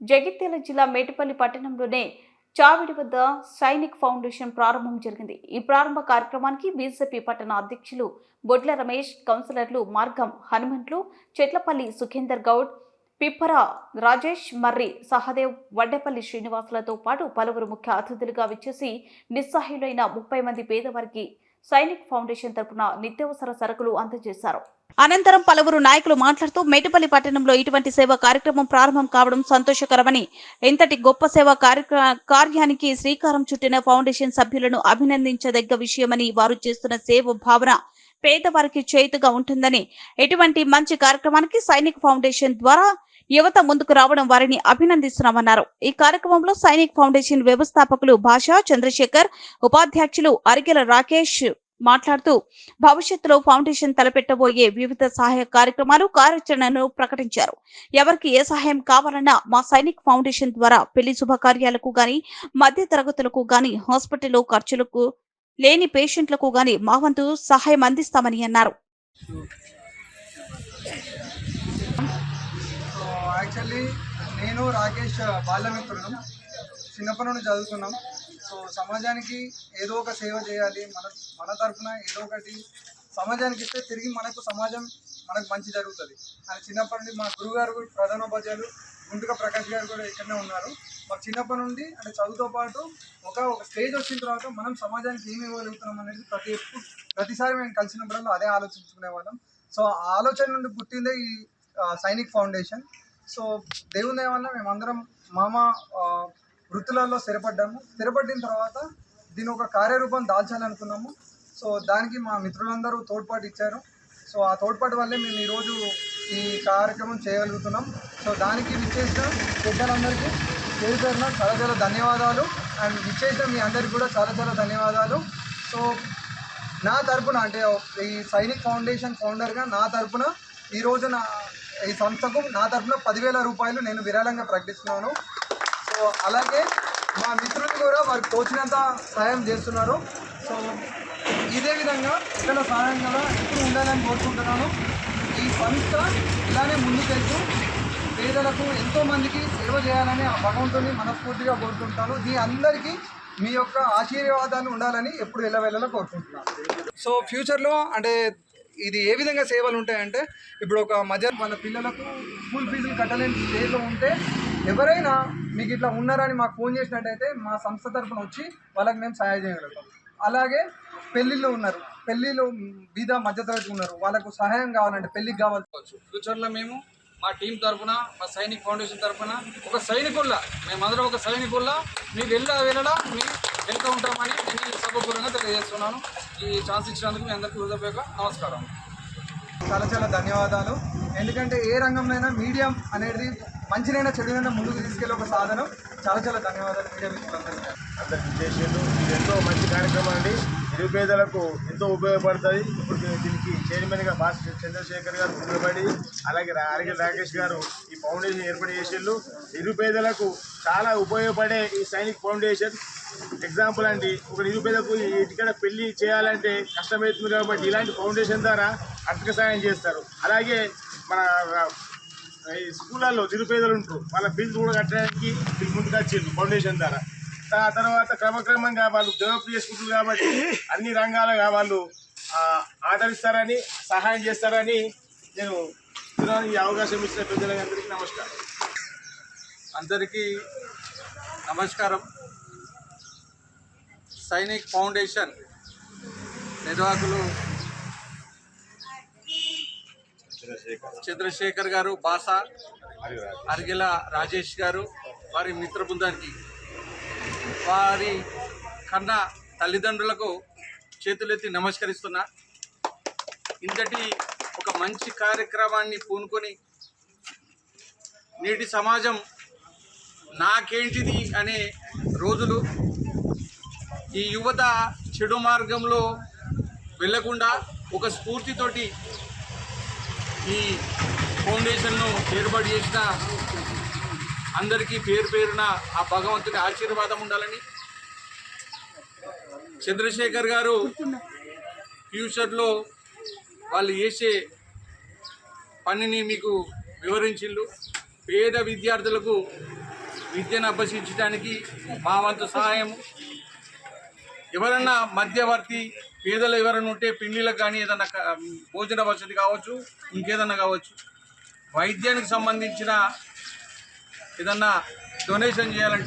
జగిత్యాల జిల్లా మేటిపల్లి పట్టణంలోనే చావిడి వద్ద సైనిక్ ఫౌండేషన్ ప్రారంభం జరిగింది. ఈ ప్రారంభ కార్యక్రమానికి బీజేపీ పట్టణ అధ్యక్షులు బొడ్ల రమేష్ కౌన్సిలర్లు మార్గం హనుమంట్లు చెట్లపల్లి సుఖేందర్ గౌడ్ పిప్పర రాజేష్ మర్రి సహదేవ్ వడ్డేపల్లి శ్రీనివాసులతో పాటు పలువురు ముఖ్య అతిథులుగా విచ్చేసి నిస్సహాయులైన ముప్పై మంది పేదవారికి సైనిక్ ఫౌండేషన్ తరపున నిత్యావసర సరుకులు అందజేశారు. అనంతరం పలువురు నాయకులు మాట్లాడుతూ మేటిపల్లి పట్టణంలో ఇటువంటి సేవా కార్యక్రమం ప్రారంభం కావడం సంతోషకరమని ఇంతటి గొప్ప సేవా కార్యానికి శ్రీకారం చుట్టిన ఫౌండేషన్ సభ్యులను అభినందించదగ్గ విషయమని వారు చేస్తున్న సేవ భావన పేదవారికి చేతుగా ఉంటుందని ఇటువంటి మంచి కార్యక్రమానికి సైనిక్ ఫౌండేషన్ ద్వారా యువత ముందుకు రావడం వారిని అభినందిస్తున్నామన్నారు. ఈ కార్యక్రమంలో సైనిక్ ఫౌండేషన్ వ్యవస్థాపకులు భాషా చంద్రశేఖర్ ఉపాధ్యక్షులు అరికెల రాకేష్ మాట్లాడుతూ భవిష్యత్తులో ఫౌండేషన్ తలపెట్టబోయే వివిధ సహాయ కార్యక్రమాలు కార్యాచరణను ప్రకటించారు. ఎవరికి ఏ సహాయం కావాలన్నా మా సైనిక్ ఫౌండేషన్ ద్వారా పెళ్ళి శుభకార్యాలకు గాని మధ్య తరగతులకు గాని హాస్పిటల్లో ఖర్చులకు లేని పేషెంట్లకు గాని మా వంతు సహాయం అందిస్తామని అన్నారు. యాక్చువల్లీ నేను రాకేష్ బాల్యమిత్రులం చిన్నప్పటి నుండి చదువుతున్నాం. సో సమాజానికి ఏదో ఒక సేవ చేయాలి. మన మన తరఫున ఏదో ఒకటి సమాజానికి ఇస్తే తిరిగి మనకు సమాజం మనకు మంచి జరుగుతుంది. అని చిన్నప్పటి నుండి మా గురువుగారు కూడా ప్రధానోపాధ్యాయులు గుంటుక ప్రకాష్ గారు కూడా ఇక్కడనే ఉన్నారు. మాకు చిన్నప్పటి నుండి అంటే చదువుతో పాటు ఒక ఒక స్టేజ్ వచ్చిన తర్వాత మనం సమాజానికి ఏమి ఇవ్వగలుగుతున్నాం అనేది ప్రతి ఎప్పుడు ప్రతిసారి మేము కలిసినప్పుడల్లా అదే ఆలోచించుకునే వాళ్ళం. సో ఆ ఆలోచన నుండి పుట్టిందే ఈ సైనిక్ ఫౌండేషన్. సో దేవుని దయ వల్ల మేమందరం మామ వృత్తులలో స్థిరపడ్డాము. స్థిరపడిన తర్వాత దీని ఒక కార్యరూపం దాల్చాలనుకున్నాము. సో దానికి మా మిత్రులందరూ తోడ్పాటు ఇచ్చారు. సో ఆ తోడ్పాటు వల్లే మేము ఈరోజు ఈ కార్యక్రమం చేయగలుగుతున్నాం. సో దానికి విచ్చేసిన పెద్దలందరికీ పేరు పేరున చాలా చాలా ధన్యవాదాలు. అండ్ విచ్చేసిన మీ అందరికీ కూడా చాలా చాలా ధన్యవాదాలు. సో నా తరపున అంటే ఈ సైనిక్ ఫౌండేషన్ ఫౌండర్గా నా తరపున ఈరోజు నా ఈ సంస్థకు నా తరపున పదివేల రూపాయలు నేను విరాళంగా ప్రకటిస్తున్నాను. సో అలాగే మా మిత్రులు కూడా వారికి తోచినంత సహాయం చేస్తున్నారు. సో ఇదే విధంగా ఇక్కడ సహాయం కదా ఎప్పుడు ఉండాలని కోరుకుంటున్నాను. ఈ సంస్థ ఇలానే ముందుకెళ్తూ పేదలకు ఎంతోమందికి సేవ చేయాలని ఆ భగవంతుని మనస్ఫూర్తిగా కోరుకుంటాను. మీ అందరికీ మీ యొక్క ఆశీర్వాదాలు ఉండాలని ఎప్పుడు వెళ్ళవేళలో కోరుకుంటున్నాను. సో ఫ్యూచర్లో అంటే ఇది ఏ విధంగా సేవలు ఉంటాయంటే ఇప్పుడు ఒక మధ్య వాళ్ళ పిల్లలకు స్కూల్ ఫీజులు కట్టలేని స్టేజ్లో ఉంటే ఎవరైనా మీకు ఇట్లా ఉన్నారని మాకు ఫోన్ చేసినట్టయితే మా సంస్థ తరఫున వచ్చి వాళ్ళకి మేము సహాయం చేయగలుగుతాం. అలాగే పెళ్ళిళ్ళు ఉన్నారు. పెళ్ళిళ్ళు బీద మధ్యతరగతి ఉన్నారు. వాళ్ళకు సహాయం కావాలంటే పెళ్ళికి కావాలి ఫ్యూచర్లో మేము మా టీం తరఫున మా సైనిక్ ఫౌండేషన్ తరఫున ఒక సైనికుల్లా మేమందరం ఒక సైనికుల్లా మీకు వెళ్ళా వెళ్ళడా మీ వెళ్తూ ఉంటామని సభపూర్వంగా తెలియజేస్తున్నాను. ఈ ఛాన్స్ ఇచ్చినందుకు మీ అందరికీ హృదయపూర్వక నమస్కారం. చాలా చాలా ధన్యవాదాలు. ఎందుకంటే ఏ రంగంలోనైనా మీడియం అనేది మంచినైనా చెడునైనా ముందుకు తీసుకెళ్ళే ఒక సాధనం. చాలా చాలా ధన్యవాదాలు. మీడియా మిత్రులందరికీ. అందరికి ఇది ఎంతో మంచి కార్యక్రమం అండి. నిరుపేదలకు ఎంతో ఉపయోగపడుతుంది. ఇప్పుడు దీనికి చైర్మన్గా భాష చంద్రశేఖర్ గారు నిలబడి అలాగే రా- అరిగ రాకేష్ గారు ఈ ఫౌండేషన్ ఏర్పాటు చేసిండు నిరుపేదలకు చాలా ఉపయోగపడే ఈ సైనిక్ ఫౌండేషన్. ఎగ్జాంపుల్ అండి ఒక నిరుపేదకు ఈ ఇక్కడ పెళ్ళి చేయాలంటే కష్టమవుతుంది కాబట్టి ఇలాంటి ఫౌండేషన్ ద్వారా ఆర్థిక సాయం చేస్తారు. అలాగే మన ఈ స్కూళ్ళల్లో నిరుపేదలు ఉంటారు వాళ్ళ ఫీజు కూడా కట్టడానికి వీళ్ళు ముందుకు వచ్చిండ్రు ఫౌండేషన్ ద్వారా. ఆ తర్వాత క్రమక్రమంగా వాళ్ళు డెవలప్ చేసుకుంటారు కాబట్టి అన్ని రంగాలుగా వాళ్ళు ఆదరిస్తారని సహాయం చేస్తారని నేను ఈ అవకాశం ఇచ్చిన పెద్దలందరికీ నమస్కారం. అందరికీ నమస్కారం. సైనిక్ ఫౌండేషన్ నిర్వాహకులు చంద్రశేఖర్. గారు బాస అరిగెల రాజేష్ గారు వారి మిత్ర బృందానికి. వారి కన్న తల్లిదండ్రులకు చేతులెత్తి నమస్కరిస్తున్నా. ఇంతటి ఒక మంచి కార్యక్రమాన్ని పూనుకొని నేటి సమాజం నాకేంటిది అనే రోజులు ఈ యువత చెడు మార్గంలో వెళ్ళకుండా ఒక స్ఫూర్తితోటి ఈ ఫౌండేషన్ను ఏర్పాటు చేసిన అందరికీ పేరు పేరున ఆ భగవంతుని ఆశీర్వాదం ఉండాలని చంద్రశేఖర్ గారు ఫ్యూచర్లో వాళ్ళు చేసే పనిని మీకు వివరించిండు పేద విద్యార్థులకు విద్యను అభ్యసించడానికి మా వంతు సహాయం ఎవరన్నా మధ్యవర్తి పేదలు ఎవరైనా ఉంటే పెళ్ళిళ్ళకు కానీ ఏదన్నా భోజన వసతి కావచ్చు ఇంకేదన్నా కావచ్చు వైద్యానికి సంబంధించిన ఏదన్నా డొనేషన్ చేయాలంటే